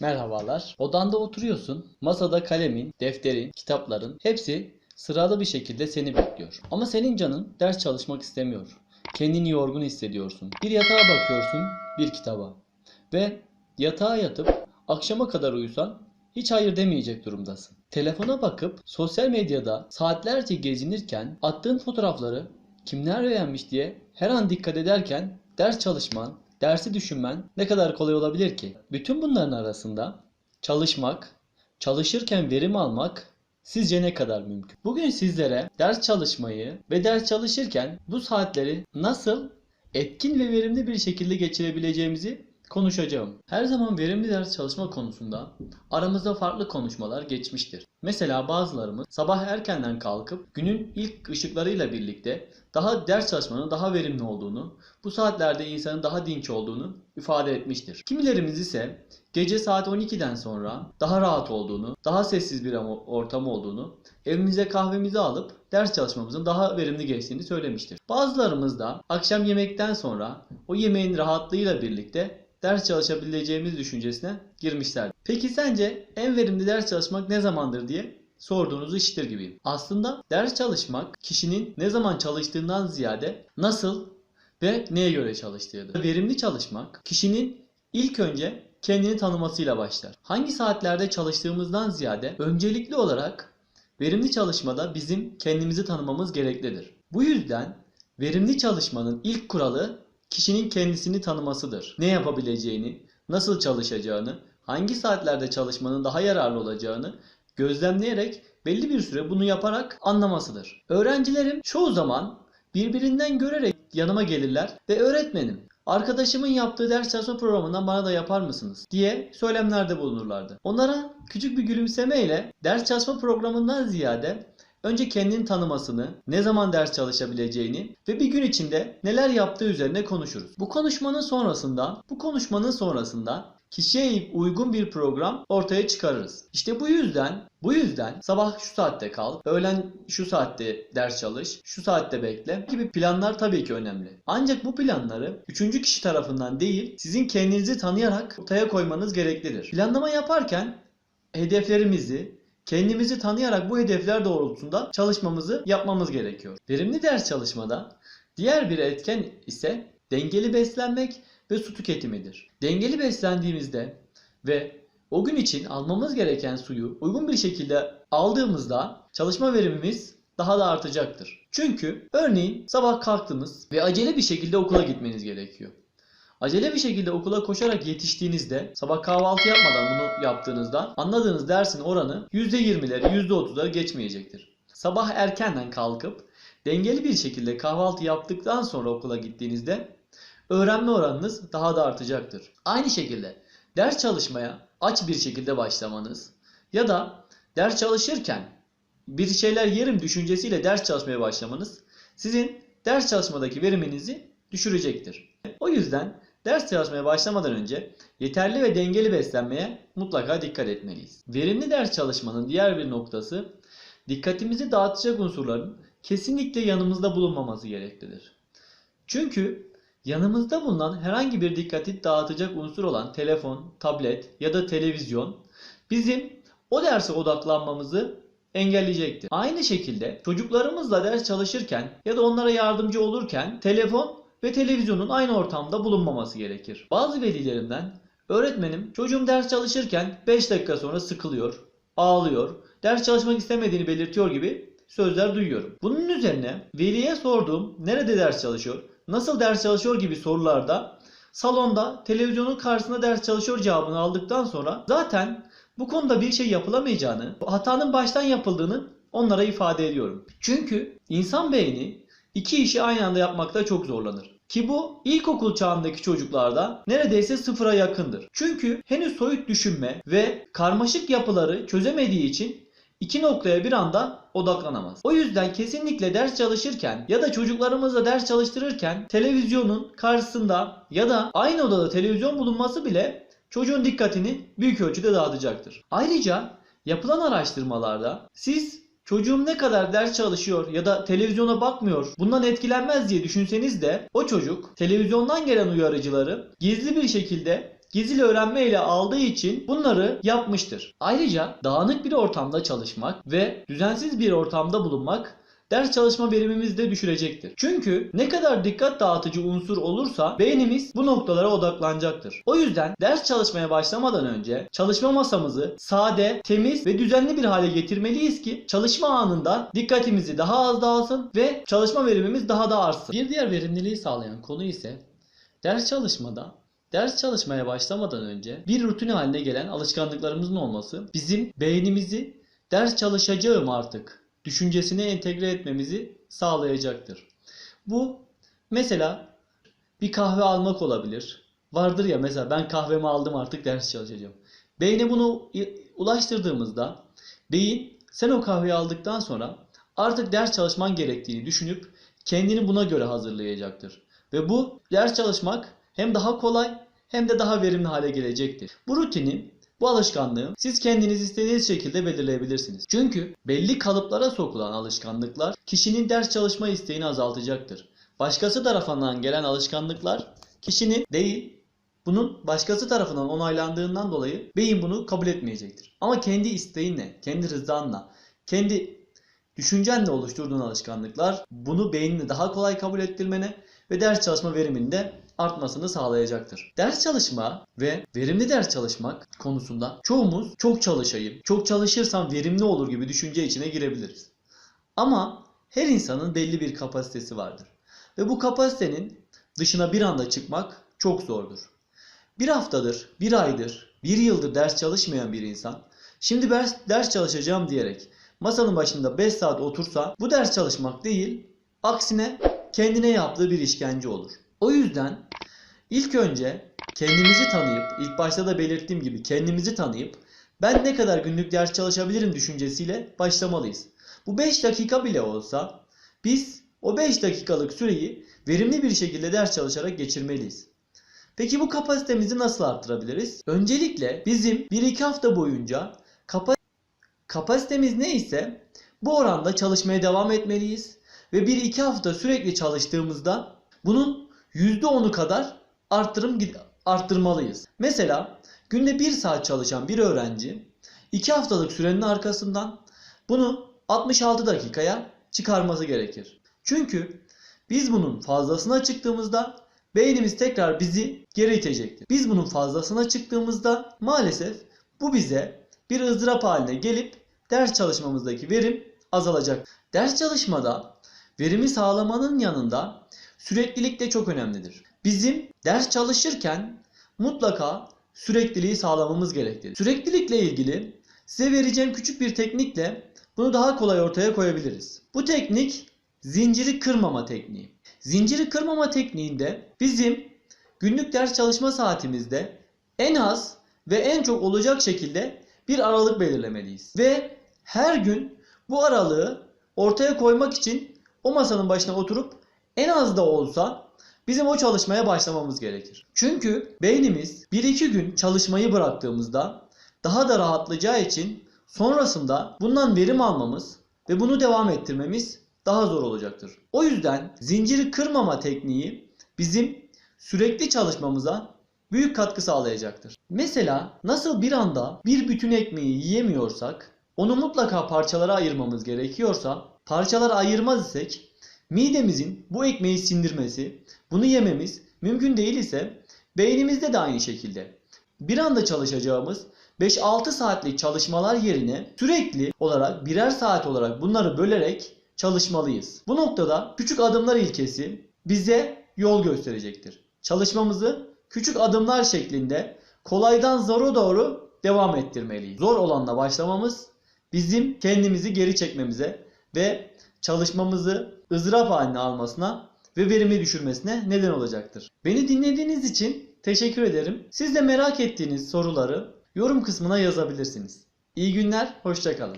Merhabalar. Odanda oturuyorsun. Masada kalemin, defterin, kitapların hepsi sıralı bir şekilde seni bekliyor. Ama senin canın ders çalışmak istemiyor. Kendini yorgun hissediyorsun. Bir yatağa bakıyorsun, bir kitaba. Ve yatağa yatıp akşama kadar uyusan hiç hayır demeyecek durumdasın. Telefona bakıp sosyal medyada saatlerce gezinirken attığın fotoğrafları kimler beğenmiş diye her an dikkat ederken ders çalışman, dersi düşünmen ne kadar kolay olabilir ki? Bütün bunların arasında çalışmak, çalışırken verim almak sizce ne kadar mümkün? Bugün sizlere ders çalışmayı ve ders çalışırken bu saatleri nasıl etkin ve verimli bir şekilde geçirebileceğimizi konuşacağım. Her zaman verimli ders çalışma konusunda aramızda farklı konuşmalar geçmiştir. Mesela bazılarımız sabah erkenden kalkıp günün ilk ışıklarıyla birlikte daha ders çalışmanın daha verimli olduğunu, bu saatlerde insanın daha dinç olduğunu ifade etmiştir. Kimilerimiz ise gece saat 12'den sonra daha rahat olduğunu, daha sessiz bir ortam olduğunu, evimize kahvemizi alıp ders çalışmamızın daha verimli geçtiğini söylemiştir. Bazılarımız da akşam yemekten sonra o yemeğin rahatlığıyla birlikte ders çalışabileceğimiz düşüncesine girmişler. Peki sence en verimli ders çalışmak ne zamandır diye sorduğunuzu işitir gibiyim. Aslında ders çalışmak kişinin ne zaman çalıştığından ziyade nasıl ve neye göre çalıştığıdır. Verimli çalışmak kişinin ilk önce kendini tanımasıyla başlar. Hangi saatlerde çalıştığımızdan ziyade öncelikli olarak verimli çalışmada bizim kendimizi tanımamız gereklidir. Bu yüzden verimli çalışmanın ilk kuralı kişinin kendisini tanımasıdır. Ne yapabileceğini, nasıl çalışacağını, hangi saatlerde çalışmanın daha yararlı olacağını gözlemleyerek belli bir süre bunu yaparak anlamasıdır. Öğrencilerim çoğu zaman birbirinden görerek yanıma gelirler ve öğretmenim arkadaşımın yaptığı ders çalışma programından bana da yapar mısınız diye söylemlerde bulunurlardı. Onlara küçük bir gülümsemeyle ders çalışma programından ziyade önce kendini tanımasını, ne zaman ders çalışabileceğini ve bir gün içinde neler yaptığı üzerine konuşuruz. Bu konuşmanın sonrasında, bu konuşmanın sonrasında kişiye uygun bir program ortaya çıkarırız. İşte bu yüzden, bu yüzden sabah şu saatte kal, öğlen şu saatte ders çalış, şu saatte bekle gibi planlar tabii ki önemli. Ancak bu planları üçüncü kişi tarafından değil, sizin kendinizi tanıyarak ortaya koymanız gereklidir. Planlama yaparken hedeflerimizi, kendimizi tanıyarak bu hedefler doğrultusunda çalışmamızı yapmamız gerekiyor. Verimli ders çalışmada diğer bir etken ise dengeli beslenmek ve su tüketimidir. Dengeli beslendiğimizde ve o gün için almamız gereken suyu uygun bir şekilde aldığımızda çalışma verimimiz daha da artacaktır. Çünkü örneğin sabah kalktınız ve acele bir şekilde okula gitmeniz gerekiyor. Acele bir şekilde okula koşarak yetiştiğinizde sabah kahvaltı yapmadan bunu yaptığınızda anladığınız dersin oranı %20'leri %30'ları geçmeyecektir. Sabah erkenden kalkıp dengeli bir şekilde kahvaltı yaptıktan sonra okula gittiğinizde öğrenme oranınız daha da artacaktır. Aynı şekilde ders çalışmaya aç bir şekilde başlamanız ya da ders çalışırken bir şeyler yerim düşüncesiyle ders çalışmaya başlamanız sizin ders çalışmadaki veriminizi düşürecektir. O yüzden ders çalışmaya başlamadan önce yeterli ve dengeli beslenmeye mutlaka dikkat etmeliyiz. Verimli ders çalışmanın diğer bir noktası dikkatimizi dağıtacak unsurların kesinlikle yanımızda bulunmaması gereklidir. Çünkü yanımızda bulunan herhangi bir dikkati dağıtacak unsur olan telefon, tablet ya da televizyon bizim o derse odaklanmamızı engelleyecektir. Aynı şekilde çocuklarımızla ders çalışırken ya da onlara yardımcı olurken telefon ve televizyonun aynı ortamda bulunmaması gerekir. Bazı velilerimden öğretmenim çocuğum ders çalışırken 5 dakika sonra sıkılıyor, ağlıyor, ders çalışmak istemediğini belirtiyor gibi sözler duyuyorum. Bunun üzerine veliye sorduğum nerede ders çalışıyor, nasıl ders çalışıyor gibi sorularda salonda televizyonun karşısında ders çalışıyor cevabını aldıktan sonra zaten bu konuda bir şey yapılamayacağını, hatanın baştan yapıldığını onlara ifade ediyorum. Çünkü insan beyni iki işi aynı anda yapmakta çok zorlanır. Ki bu ilkokul çağındaki çocuklarda neredeyse sıfıra yakındır. Çünkü henüz soyut düşünme ve karmaşık yapıları çözemediği için iki noktaya bir anda odaklanamaz. O yüzden kesinlikle ders çalışırken ya da çocuklarımızla ders çalıştırırken televizyonun karşısında ya da aynı odada televizyon bulunması bile çocuğun dikkatini büyük ölçüde dağıtacaktır. Ayrıca yapılan araştırmalarda siz çocuğum ne kadar ders çalışıyor ya da televizyona bakmıyor bundan etkilenmez diye düşünseniz de o çocuk televizyondan gelen uyarıcıları gizli bir şekilde gizli öğrenme ile aldığı için bunları yapmıştır. Ayrıca dağınık bir ortamda çalışmak ve düzensiz bir ortamda bulunmak ders çalışma verimimizi de düşürecektir. Çünkü ne kadar dikkat dağıtıcı unsur olursa beynimiz bu noktalara odaklanacaktır. O yüzden ders çalışmaya başlamadan önce çalışma masamızı sade, temiz ve düzenli bir hale getirmeliyiz ki çalışma anında dikkatimizi daha az dağılsın ve çalışma verimimiz daha da artsın. Bir diğer verimliliği sağlayan konu ise ders çalışmada Ders çalışmaya başlamadan önce bir rutin haline gelen alışkanlıklarımızın olması bizim beynimizi ders çalışacağım artık düşüncesine entegre etmemizi sağlayacaktır. Bu mesela bir kahve almak olabilir. Vardır ya mesela ben kahvemi aldım artık ders çalışacağım. Beyne bunu ulaştırdığımızda beyin sen o kahveyi aldıktan sonra artık ders çalışman gerektiğini düşünüp kendini buna göre hazırlayacaktır. Ve bu ders çalışmak hem daha kolay hem de daha verimli hale gelecektir. Bu rutini, bu alışkanlığı siz kendiniz istediğiniz şekilde belirleyebilirsiniz. Çünkü belli kalıplara sokulan alışkanlıklar kişinin ders çalışma isteğini azaltacaktır. Başkası tarafından gelen alışkanlıklar kişinin değil, bunun başkası tarafından onaylandığından dolayı beyin bunu kabul etmeyecektir. Ama kendi isteğinle, kendi rızanla, kendi düşüncenle oluşturduğun alışkanlıklar bunu beynini daha kolay kabul ettirmene ve ders çalışma veriminin de artmasını sağlayacaktır. Ders çalışma ve verimli ders çalışmak konusunda çoğumuz çok çalışayım, çok çalışırsam verimli olur gibi düşünce içine girebiliriz. Ama her insanın belli bir kapasitesi vardır. Ve bu kapasitenin dışına bir anda çıkmak çok zordur. Bir haftadır, bir aydır, bir yıldır ders çalışmayan bir insan şimdi ders, ders çalışacağım diyerek masanın başında 5 saat otursa bu ders çalışmak değil, aksine kendine yaptığı bir işkence olur. O yüzden ilk önce kendimizi tanıyıp, ilk başta da belirttiğim gibi kendimizi tanıyıp ben ne kadar günlük ders çalışabilirim düşüncesiyle başlamalıyız. Bu 5 dakika bile olsa biz o 5 dakikalık süreyi verimli bir şekilde ders çalışarak geçirmeliyiz. Peki bu kapasitemizi nasıl arttırabiliriz? Öncelikle bizim 1-2 hafta boyunca kapa- kapasitemiz neyse bu oranda çalışmaya devam etmeliyiz. Ve 1-2 hafta sürekli çalıştığımızda bunun %10'u kadar arttırım arttırmalıyız. Mesela günde 1 saat çalışan bir öğrenci 2 haftalık sürenin arkasından bunu 66 dakikaya çıkarması gerekir. Çünkü biz bunun fazlasına çıktığımızda beynimiz tekrar bizi geri itecektir. Biz bunun fazlasına çıktığımızda maalesef bu bize bir ızdırap haline gelip ders çalışmamızdaki verim azalacak. Ders çalışmada verimi sağlamanın yanında süreklilik de çok önemlidir. Bizim ders çalışırken mutlaka sürekliliği sağlamamız gereklidir. Süreklilikle ilgili size vereceğim küçük bir teknikle bunu daha kolay ortaya koyabiliriz. Bu teknik zinciri kırmama tekniği. Zinciri kırmama tekniğinde bizim günlük ders çalışma saatimizde en az ve en çok olacak şekilde bir aralık belirlemeliyiz. Ve her gün bu aralığı ortaya koymak için o masanın başına oturup en az da olsa bizim o çalışmaya başlamamız gerekir. Çünkü beynimiz 1-2 gün çalışmayı bıraktığımızda daha da rahatlayacağı için sonrasında bundan verim almamız ve bunu devam ettirmemiz daha zor olacaktır. O yüzden zinciri kırmama tekniği bizim sürekli çalışmamıza büyük katkı sağlayacaktır. Mesela nasıl bir anda bir bütün ekmeği yiyemiyorsak onu mutlaka parçalara ayırmamız gerekiyorsa parçalara ayırmaz isek midemizin bu ekmeği sindirmesi, bunu yememiz mümkün değil ise beynimizde de aynı şekilde. Bir anda çalışacağımız 5-6 saatlik çalışmalar yerine sürekli olarak birer saat olarak bunları bölerek çalışmalıyız. Bu noktada küçük adımlar ilkesi bize yol gösterecektir. Çalışmamızı küçük adımlar şeklinde kolaydan zora doğru devam ettirmeliyiz. Zor olanla başlamamız bizim kendimizi geri çekmemize ve çalışmamızı ızdırap haline almasına ve verimi düşürmesine neden olacaktır. Beni dinlediğiniz için teşekkür ederim. Siz de merak ettiğiniz soruları yorum kısmına yazabilirsiniz. İyi günler, hoşçakalın.